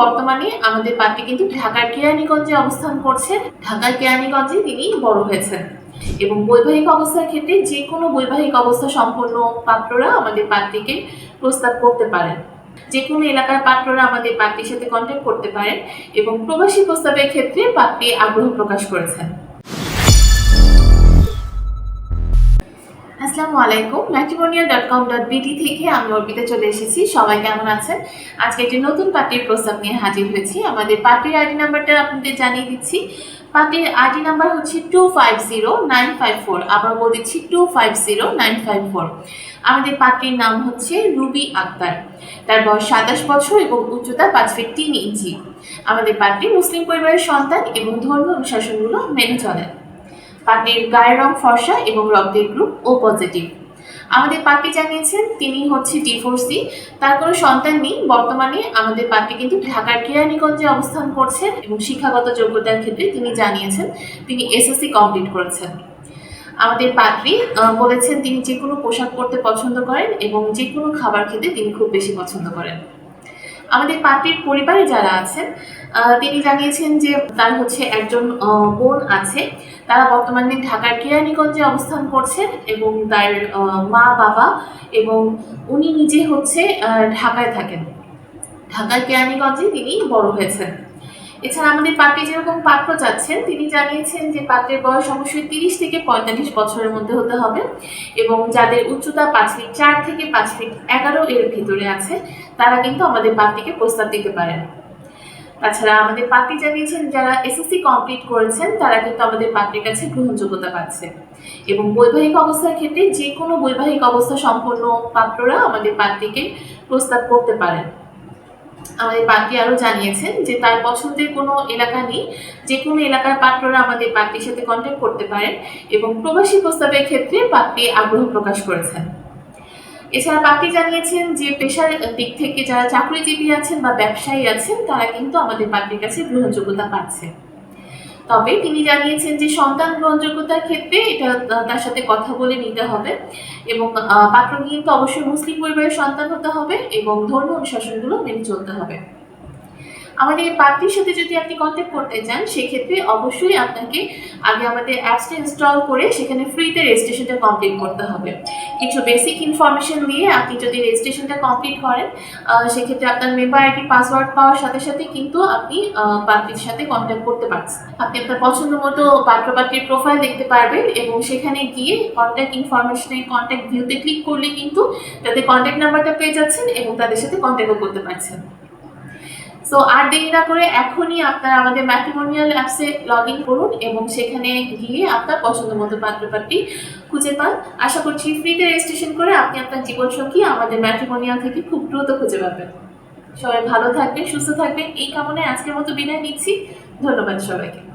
বর্তমানে আমাদের পাত্রী কিন্তু ঢাকার কেরানীগঞ্জে অবস্থান করছে ঢাকার কেরানীগঞ্জে তিনি বড় হয়েছেন। এবং বৈবাহিক অবস্থার ক্ষেত্রে যে কোনো বৈবাহিক অবস্থা সম্পন্ন পাত্ররা আমাদের পাত্রীকে প্রস্তাব করতে পারেন। যে কোনো এলাকার পাত্ররা আমাদের পাত্রীর সাথে কন্ট্যাক্ট করতে পারেন এবং প্রবাসী প্রস্তাবের ক্ষেত্রে পাত্রী আগ্রহ প্রকাশ করেছেন। আসসালামু আলাইকুম matrimonial dot com dot BD থেকে আমি অর্পিতা চলে এসেছি। সবাই কেমন আছেন? আজকে একটি নতুন পার্টির প্রস্তাব নিয়ে হাজির হয়েছি। আমাদের পার্টির আইডি নাম্বারটা আপনাদের জানিয়ে দিচ্ছি। পার্টির আইডি নাম্বার হচ্ছে two five zero nine five four. আবার বলে দিচ্ছি two five zero nine five four. আমাদের পার্টির নাম হচ্ছে রুবি আক্তার। তার বয়স সাতাশ বছর এবং উচ্চতা পাঁচ ফিট তিন ইঞ্চি। আমাদের পার্টি মুসলিম পরিবারের সন্তান এবং ধর্মীয় অনুশাসনগুলো মেনে চলেন পার্টির গায়ের রং ফর্সা এবং রক্তের গ্রুপ ও পজিটিভ আমাদের পার্টি জানিয়েছেন, তিনি হচ্ছে ডিভোর্সি তার কোনো সন্তান নেই। বর্তমানে আমাদের পার্টি কিন্তু ঢাকার কেরানীগঞ্জে অবস্থান করছেন এবং শিক্ষাগত যোগ্যতার ক্ষেত্রে তিনি জানিয়েছেন, তিনি এসএসসি কমপ্লিট করেছেন। আমাদের পাত্রী বলেছেন তিনি যে কোনো পোশাক পরতে পছন্দ করেন এবং যে কোনো খাবার খেতে তিনি খুব বেশি পছন্দ করেন। আমাদের পার্টির পরিবারে যারা আছেন তিনি জানিয়েছেন যে তার হচ্ছে একজন বোন আছে। তারা বর্তমানে ঢাকার কেরানীগঞ্জে অবস্থান করছেন এবং তার মা, বাবা এবং উনি নিজে হচ্ছে ঢাকায় থাকেন। ঢাকার কেরানীগঞ্জে তিনি বড় হয়েছেন। এছাড়া আমাদের পাত্রী যেরকম পাত্র চাচ্ছেন, তিনি জানিয়েছেন যে পাত্রের বয়স অবশ্যই তিরিশ থেকে পঁয়তাল্লিশ বছরের মধ্যে হতে হবে এবং যাদের উচ্চতা পাঁচ ফিট চার থেকে পাঁচ ফিট এগারো এর ভিতরে আছে, তারা কিন্তু আমাদের পাত্রীকে প্রস্তাব দিতে পারেন। তাছাড়া আমাদের পাত্রী জানিয়েছেন, যারা এসএসসি কমপ্লিট করেছেন, তারা কিন্তু আমাদের পাত্রীর কাছে গ্রহণযোগ্যতা পাচ্ছে। এবং বৈবাহিক অবস্থার ক্ষেত্রে যে কোনো বৈবাহিক অবস্থা সম্পন্ন পাত্ররা আমাদের পাত্রীকে প্রস্তাব করতে পারেন। আমাদের পাত্রী আরও জানিয়েছেন যে তার পছন্দের কোনো এলাকা নেই, যে কোনো এলাকার পাত্ররা আমাদের পাত্রীর সাথে কন্ট্যাক্ট করতে পারেন এবং প্রবাসী প্রস্তাবের ক্ষেত্রে পাত্রী আগ্রহ প্রকাশ করেছেন। এছাড়া পাত্রী জানিয়েছেন যে পেশার দিক থেকে যারা চাকরিজীবী আছেন বা ব্যবসায়ী আছেন, তারা কিন্তু আমাদের পাত্রীর কাছে গ্রহণযোগ্যতা পাচ্ছে। তবে তিনি জানিয়েছেন যে সন্তান গ্রহণযোগ্যতার ক্ষেত্রে এটা তার সাথে কথা বলে নিতে হবে। এবং পাত্র কিন্তু অবশ্যই মুসলিম পরিবারের সন্তান হতে হবে এবং ধর্ম অনুশাসনগুলো মেনে চলতে হবে। আমাদের এই পাত্রীর সাথে যদি আপনি কন্ট্যাক্ট করতে চান, সেক্ষেত্রে অবশ্যই আপনাকে আগে আমাদের অ্যাপসটা ইনস্টল করে সেখানে ফ্রিতে রেজিস্ট্রেশনটা কমপ্লিট করতে হবে। কিছু বেসিক ইনফরমেশন দিয়ে আপনি যদি রেজিস্ট্রেশনটা কমপ্লিট করেন সেক্ষেত্রে আপনার মেম্বার আইডি পাসওয়ার্ড পাওয়ার সাথে সাথে কিন্তু আপনি পাত্রীর সাথে কন্ট্যাক্ট করতে পারছেন। আপনি আপনার পছন্দ মতো পাত্র পাত্রীর প্রোফাইল দেখতে পারবেন এবং সেখানে গিয়ে কন্ট্যাক্ট ইনফরমেশনে কন্ট্যাক্ট ভিউতে ক্লিক করলে কিন্তু তাদের কন্ট্যাক্ট নাম্বারটা পেয়ে যাচ্ছেন এবং তাদের সাথে কন্ট্যাক্টও করতে পারছেন। সো আর দেরি না করে এখনই আপনারা আমাদের ম্যাট্রিমোনিয়াল অ্যাপসে লগ ইন করুন এবং সেখানে গিয়ে আপনার পছন্দ মতো পাত্রপাত্রী খুঁজে পান। আশা করছি ফ্রিতে রেজিস্ট্রেশন করে আপনি আপনার জীবনসঙ্গী আমাদের ম্যাট্রিমোনিয়াল থেকে খুব দ্রুত খুঁজে পাবেন। সবাই ভালো থাকবেন, সুস্থ থাকবেন। এই কামনায় আজকের মতো বিদায় নিচ্ছি। ধন্যবাদ সবাইকে।